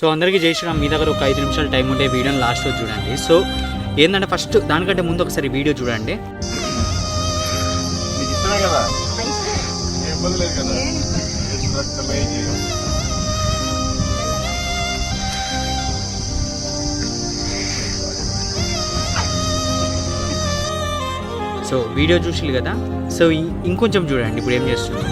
So అందరికీ జై శ్రీరామ్. మీ దగ్గర ఒక ఐదు నిమిషాలు టైం ఉంటే వీడియోని లాస్ట్లో చూడండి. సో ఏంటంటే ఫస్ట్ దానికంటే ముందు ఒకసారి వీడియో చూడండి. సో వీడియో చూసి కదా? సో ఇంకొంచెం చూడండి ఇప్పుడు ఏం చేస్తుంది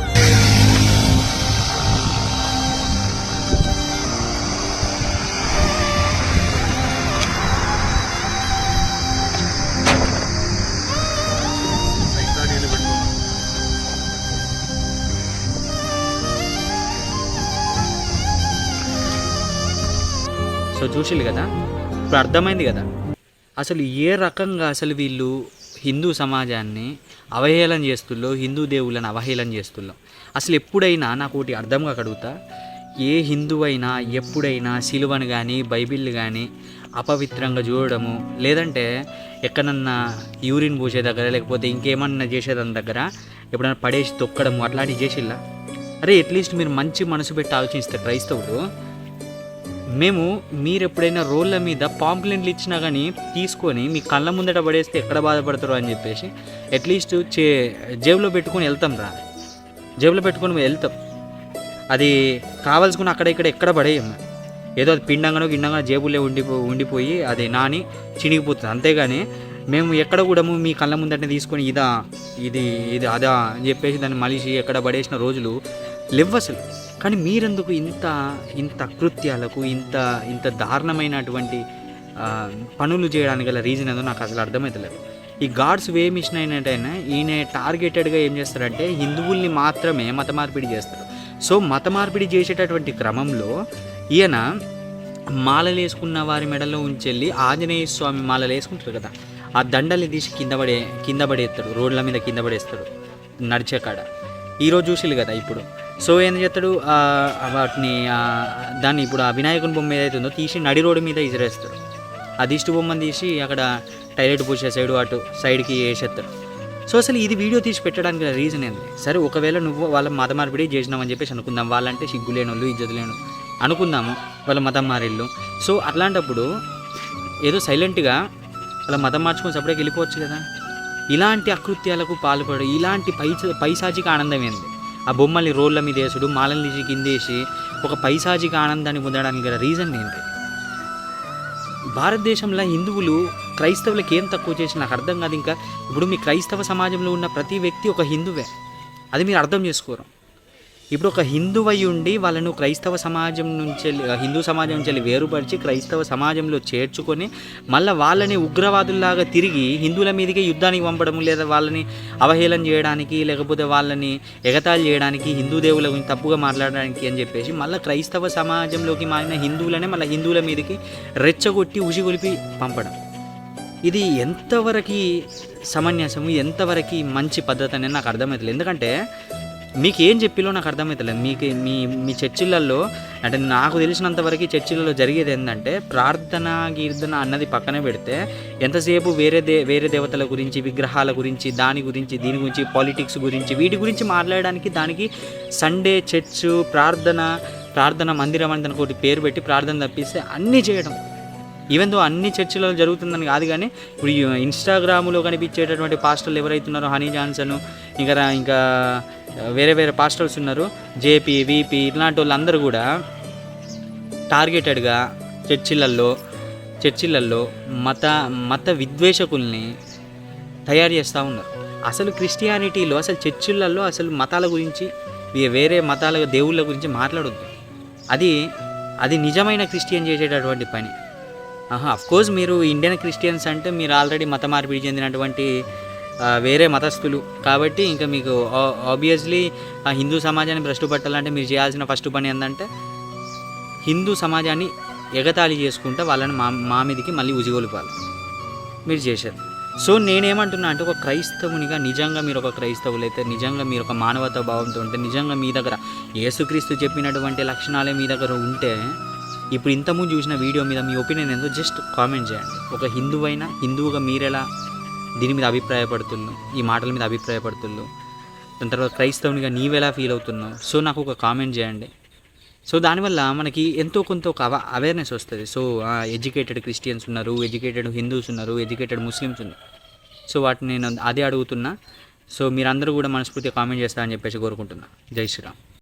సో చూసిల్లు కదా? ఇప్పుడు అర్థమైంది కదా? అసలు ఏ రకంగా అసలు వీళ్ళు హిందూ సమాజాన్ని అవహేళన చేస్తుల్లో హిందూ దేవుళ్ళని అవహేళన చేస్తుల్లో? అసలు ఎప్పుడైనా నాకు ఒకటి అర్థంగా కడుగుతా. ఏ హిందువైనా ఎప్పుడైనా సిలువను కానీ బైబిల్ కానీ అపవిత్రంగా చూడడము లేదంటే ఎక్కడన్నా యూరిన్ పోసే దగ్గర లేకపోతే ఇంకేమన్నా చేసేదాని దగ్గర ఎప్పుడైనా పడేసి తొక్కడము అట్లాంటివి చేసిల్లా? అరే అట్లీస్ట్ మీరు మంచి మనసు పెట్టి ఆలోచిస్తే క్రైస్తవుడు మేము మీరు ఎప్పుడైనా రోళ్ళ మీద పాంప్లెంట్లు ఇచ్చినా కానీ తీసుకొని మీ కళ్ళ ముందట పడేస్తే ఎక్కడ బాధపడతారు అని చెప్పేసి అట్లీస్ట్ చే జేబులో పెట్టుకొని వెళ్తాం రా. జేబులో పెట్టుకొని వెళ్తాం. అది కావాల్సుకుని అక్కడ ఇక్కడ ఎక్కడ పడేయం. ఏదో అది పిండంగానో గిండంగానో జేబులే ఉండిపో ఉండిపోయి అది నాని చినిగిపోతుంది. అంతేగాని మేము ఎక్కడ కూడా మీ కళ్ళ ముందటనే తీసుకొని ఇదా ఇది ఇది అదా అని చెప్పేసి దాన్ని మలిసి ఎక్కడ పడేసిన రోజులు లేవు అసలు. కానీ మీరెందుకు ఇంత ఇంత కృత్యాలకు ఇంత ఇంత దారుణమైనటువంటి పనులు చేయడానికి గల రీజన్ ఏదో నాకు అసలు అర్థమవుతలేదు ఈ గాడ్స్ వే మిషన్ అయినట్టయినా ఈయన టార్గెటెడ్గా ఏం చేస్తారంటే హిందువుల్ని మాత్రమే మత మార్పిడి చేస్తారు సో మత మార్పిడి చేసేటటువంటి క్రమంలో ఈయన మాలలు వేసుకున్న వారి మెడలో ఉంచెళ్ళి ఆంజనేయ స్వామి మాలలు వేసుకుంటారు కదా. ఆ దండలు తీసి కింద పడే కింద పడేస్తాడు రోడ్ల మీద కింద పడేస్తాడు నడిచే కాడ. ఈరోజు చూసిల్లు కదా ఇప్పుడు. సో ఏం చేస్తాడు? వాటిని దాన్ని ఇప్పుడు ఆ వినాయకుని బొమ్మ ఏదైతే ఉందో తీసి నడి రోడ్డు మీద ఇసిరేస్తాడు. ఆ దిష్టి బొమ్మను తీసి అక్కడ టైలెట్ పూసే సైడు అటు సైడ్కి వేసేస్తాడు. సో అసలు ఇది వీడియో తీసి పెట్టడానికి రీజన్ ఏంది? సరే ఒకవేళ నువ్వు వాళ్ళ మత మార్పిడి చేసినావని చెప్పేసి అనుకుందాం. వాళ్ళంటే సిగ్గు వాళ్ళు ఇజ్జతు లేను అనుకుందాము వాళ్ళ మతం మారిళ్ళు. సో అట్లాంటప్పుడు ఏదో సైలెంట్గా వాళ్ళ మతం మార్చుకొని సపరేట్గా వెళ్ళిపోవచ్చు కదా? ఇలాంటి అకృత్యాలకు పాల్పడు ఇలాంటి పైస పైశాచిక ఆనందం ఏంది? ఆ బొమ్మల్ని రోడ్ల మీద వేసుడు మాలలు తీసి కిందేసి ఒక పైసాజిక ఆనందాన్ని పొందడానికి గల రీజన్ ఏంటి? భారతదేశంలో హిందువులు క్రైస్తవులకు ఏం తక్కువ చేసి నాకు అర్థం కాదు ఇంకా. ఇప్పుడు మీ క్రైస్తవ సమాజంలో ఉన్న ప్రతి వ్యక్తి ఒక హిందువే. అది మీరు అర్థం చేసుకోరు. ఇప్పుడు ఒక హిందువై ఉండి వాళ్ళను క్రైస్తవ సమాజం నుంచి హిందూ సమాజం నుంచి వేరుపరిచి క్రైస్తవ సమాజంలో చేర్చుకొని మళ్ళీ వాళ్ళని ఉగ్రవాదుల్లాగా తిరిగి హిందువుల మీదకే యుద్ధానికి పంపడం లేదా వాళ్ళని అవహేళన చేయడానికి లేకపోతే వాళ్ళని ఎగతాళి చేయడానికి హిందూ దేవుల గురించి తప్పుగా మాట్లాడడానికి అని చెప్పేసి మళ్ళీ క్రైస్తవ సమాజంలోకి మారిన హిందువులనే మళ్ళీ హిందువుల మీదకి రెచ్చగొట్టి ఉసిగొలిపి పంపడం. ఇది ఎంతవరకు సమన్యాసము ఎంతవరకు మంచి పద్ధతి అనేది నాకు అర్థమవుతుంది ఎందుకంటే మీకు ఏం చెప్పిలో నాకు అర్థమవుతలేదు మీకు మీ మీ చర్చిలలో అంటే నాకు తెలిసినంత వరకు చర్చిలలో జరిగేది ఏంటంటే ప్రార్థన కీర్తన అన్నది పక్కన పెడితే ఎంతసేపు వేరే దే వేరే దేవతల గురించి విగ్రహాల గురించి దాని గురించి దీని గురించి పాలిటిక్స్ గురించి వీటి గురించి మాట్లాడడానికి దానికి సండే చర్చ్ ప్రార్థన ప్రార్థన మందిరం అని దానికి ఒకటి పేరు పెట్టి ప్రార్థన తప్పిస్తే అన్నీ చేయడం ఈవెన్ దో అన్ని చర్చిలలో జరుగుతుందని కాదు కానీ ఇప్పుడు ఇన్స్టాగ్రామ్లో కనిపించేటటువంటి పాస్టర్లు ఎవరైతున్నారో హనీ జాన్సన్ ఇంకా ఇంకా వేరే వేరే పాస్టర్స్ ఉన్నారు. జేపీ వీపీ ఇలాంటి వాళ్ళందరూ కూడా టార్గెటెడ్గా చర్చిలల్లో చర్చిలల్లో మత మత విద్వేషకుల్ని తయారు చేస్తూ ఉన్నారు. అసలు క్రిస్టియానిటీలో అసలు చర్చిలలో అసలు మతాల గురించి వేరే మతాల దేవుళ్ళ గురించి మాట్లాడొద్దు. అది అది నిజమైన క్రిస్టియన్ చేసేటటువంటి పని. ఆహా కోర్స్ మీరు ఇండియన్ క్రిస్టియన్స్ అంటే మీరు ఆల్రెడీ మత మార్పిడి చెందినటువంటి వేరే మతస్థులు. కాబట్టి ఇంకా మీకు ఆబ్వియస్లీ ఆ హిందూ సమాజాన్ని భ్రష్టు పట్టాలంటే మీరు చేయాల్సిన ఫస్ట్ పని ఏంటంటే హిందూ సమాజాన్ని ఎగతాళి చేసుకుంటే వాళ్ళని మా మా మీదకి మళ్ళీ ఉజిగొలిపాలి. మీరు చేశారు సో నేనేమంటున్నా అంటే ఒక క్రైస్తవునిగా నిజంగా మీరు ఒక క్రైస్తవులు అయితే నిజంగా మీరు ఒక మానవతా భావంతో ఉంటే నిజంగా మీ దగ్గర యేసుక్రీస్తు చెప్పినటువంటి లక్షణాలే మీ దగ్గర ఉంటే ఇప్పుడు ఇంతకుముందు చూసిన వీడియో మీద మీ ఒపీనియన్ ఏందో జస్ట్ కామెంట్ చేయండి. ఒక హిందువైనా హిందువుగా మీరెలా దీని మీద అభిప్రాయపడుతున్నావు ఈ మాటల మీద అభిప్రాయపడుతున్నావు దాని తర్వాత క్రైస్తవునిగా నీవెలా ఫీల్ అవుతున్నావు? సో నాకు ఒక కామెంట్ చేయండి. సో దానివల్ల మనకి ఎంతో కొంత ఒక అవ అవేర్నెస్ వస్తుంది. సో ఎడ్యుకేటెడ్ క్రిస్టియన్స్ ఉన్నారు ఎడ్యుకేటెడ్ హిందూస్ ఉన్నారు ఎడ్యుకేటెడ్ ముస్లిమ్స్ ఉన్నారు. సో వాటిని నేను అదే అడుగుతున్నా. సో మీరందరూ కూడా మనస్ఫూర్తిగా కామెంట్ చేస్తారని చెప్పేసి కోరుకుంటున్నా. జై శ్రీరామ్.